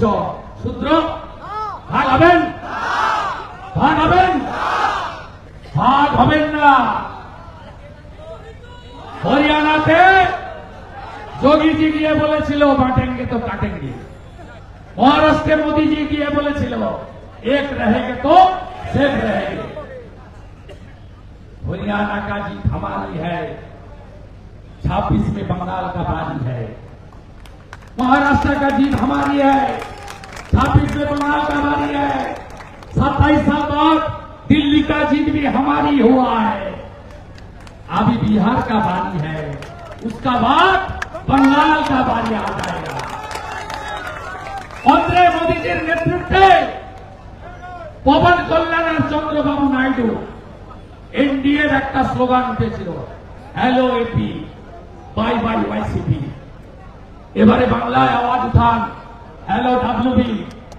शूद्र। भाग हम भाग हम भाग हमेंा हरियाणा जोगी जी गए बोले बांटेंगे तो काटेंगे। महाराष्ट्र के मोदी जी गए बोले एक रहेंगे तो सेफ़ रहेंगे। हरियाणा का जी हमारी है। छब्बीस में बंगाल का बाजी है। महाराष्ट्र का जीत हमारी है। छब्बीस में बंगाल का बारी है सत्ताईस साल बाद दिल्ली का जीत भी हमारी हुआ है अभी बिहार का बारी है उसका बाद बंगाल का बारी आ जाएगा মন্ত্রে মোদীজির নেতৃত্বে পবন কল্যাণ আর চন্দ্রবাবু নাইডু এনডিএর একটা স্লোগান উঠেছিল hello AP bye bye YCP এবারে বাংলায় আওয়াজ উঠান হ্যালো ডাব্লিউবি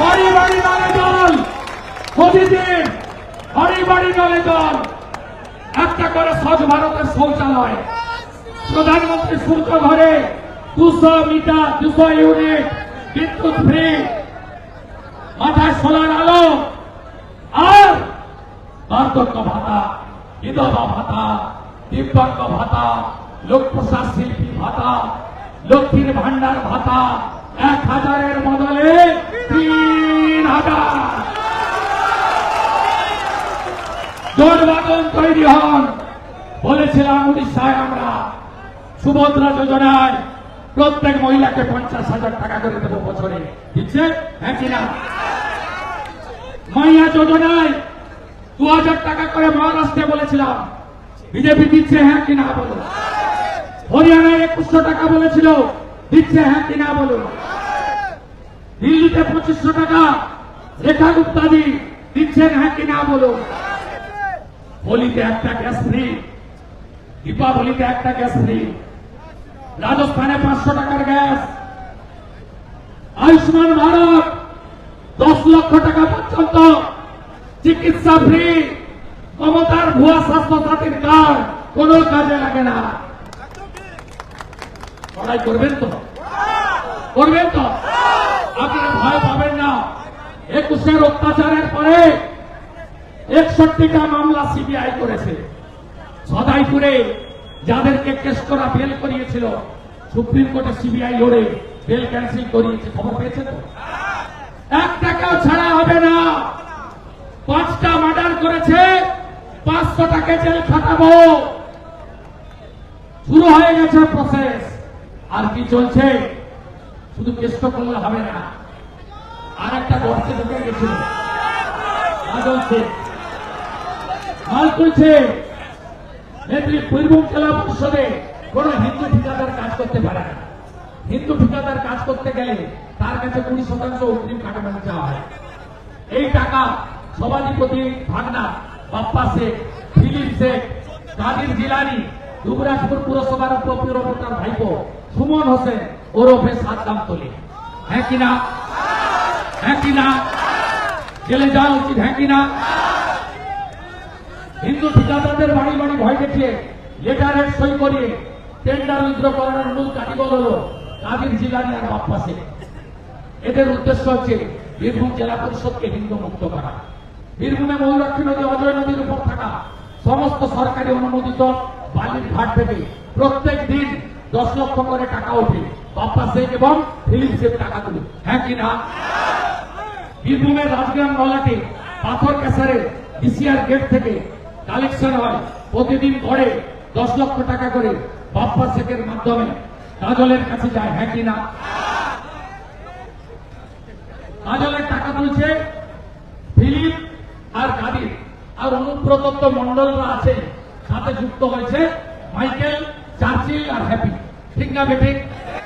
বাড়ি বাড়ি নলে মোদিজির বাড়ি বাড়ি নলে একটা করে স্বচ্ছ ভারতের শৌচালয়। প্রধানমন্ত্রী সূর্য ঘরে দুশো মিটার, দুশো ইউনিট বিদ্যুৎ ফ্রি মাথায় সোলার আলো। আর বার্ধক্য ভাতা, বিধবা ভাতা, দিব্যাঙ্গ ভাতা লোক শিল্পী ভাতা, লক্ষ্মীর ভান্ডার ভাতা, এক হাজারের বদলে তিন হাজার জোট বাদন তৈরি হন। বলেছিলাম উড়িষ্যায় আমরা সুভদ্রা যোজনায় প্রত্যেক মহিলাকে পঞ্চাশ হাজার টাকা করে দেবো বছরে। দিচ্ছে? হ্যাঁ যোজনায় দু হাজার টাকা করে মহারাষ্ট্রে বলেছিলাম। বিজেপি দিচ্ছে হ্যাঁ কিনা বলো হরিয়ানায় একুশশো টাকা বলেছিল, দিচ্ছে হ্যাঁ কিনা বলো দিল্লিতে পঁচিশশো টাকা, রেখা গুপ্তাদি দিচ্ছেন হ্যাঁ কিনা বলো হোলিতে একটা গ্যাস ফ্রি দীপাবলিতে একটা গ্যাস ফ্রি রাজস্থানে পাঁচশো টাকার গ্যাস, আয়ুষ্মান ভারত দশ লক্ষ টাকা পর্যন্ত, চিকিৎসা ফ্রি মমতার ভুয়া স্বাস্থ্য সাথীর কার্ড, কোন কাজে লাগে না। লড়াই করবেন তো? করবেন তো? আপনারা ভয় পাবেন না। একুশের অত্যাচারের পরে একষট্টিটা মামলা সিবিআই করেছে। সদাইপুরে যাদেরকে কেস করা বেল করিয়েছিল, সুপ্রিম কোর্টে সিবিআই লড়ে বেল ক্যান্সেল করিয়েছে। খবর পেয়েছে তো? এক টাকাও ছাড়া হবে না। পাঁচটা মার্ডার করেছে, পাঁচশো টাকা জেল খাটাবো। শুরু হয়ে গেছে প্রসেস আর কি চলছে? শুধু কেষ্ট করলে হবে না। আর একটা গর্তে ঢুকে গেছিল। মাল তুলছে। নেত্রী বীরভূম জেলা পরিষদে কোন হিন্দু ঠিকাদার কাজ করতে পারে না। হিন্দু ঠিকাদার কাজ করতে গেলে তার কাছে কুড়ি শতাংশ অগ্রিম কাটানো চাওয়া হয়। এই টাকা সভাধিপতি ভাগনা, বাপ্পা শেখ, ফিলিপ শেখ, কাদির জিলানি, দুবরাজপুর পুরসভার উপপুরতার ভাইপো সুমন হোসেন ওরফে সাত দাম তলি। হ্যাঁ কিনা হ্যাঁ কিনা জেলে যাওয়া উচিত হ্যাঁ কিনা হিন্দু ঠিকাদারদের বাড়ি বাড়ি ভয় দেখিয়ে লেটারের সই করিয়ে টেন্ডার উইথড্র করানোর মূল কারিগর হল কাদির জিলানি আর বাপ্পা শেখ এদের উদ্দেশ্য হচ্ছে বীরভূম জেলা পরিষদকে হিন্দু মুক্ত করা। বীরভূমে ময়ূরাক্ষী নদী, অজয় নদীর উপর থাকা সমস্ত সরকারি অনুমোদিত বালির ঘাট থেকে প্রত্যেক দিন দশ লক্ষ করে টাকা ওঠে বাপ্পা শেখ এবং ফিলিপ টাকা টাকাগুলো। হ্যাঁ কি না? বীরভূমের রাজগ্রাম নলাটে পাথর ক্যাসারে ডিসিআর গেট থেকে কালেকশন হয়। প্রতিদিন গড়ে দশ লক্ষ টাকা করে বাপ্পা শেখের মাধ্যমে কাজলের কাছে যায় হ্যাঁ কি না? কাজলের টাকা তুলছে ফিলিপ আর কাদির। আর অনুব্রতত্ব মন্ডলরা আছে, সাথে যুক্ত হয়েছে মাইকেল, চার্চিল আর হ্যাপি। ঠিক না বেঠিক?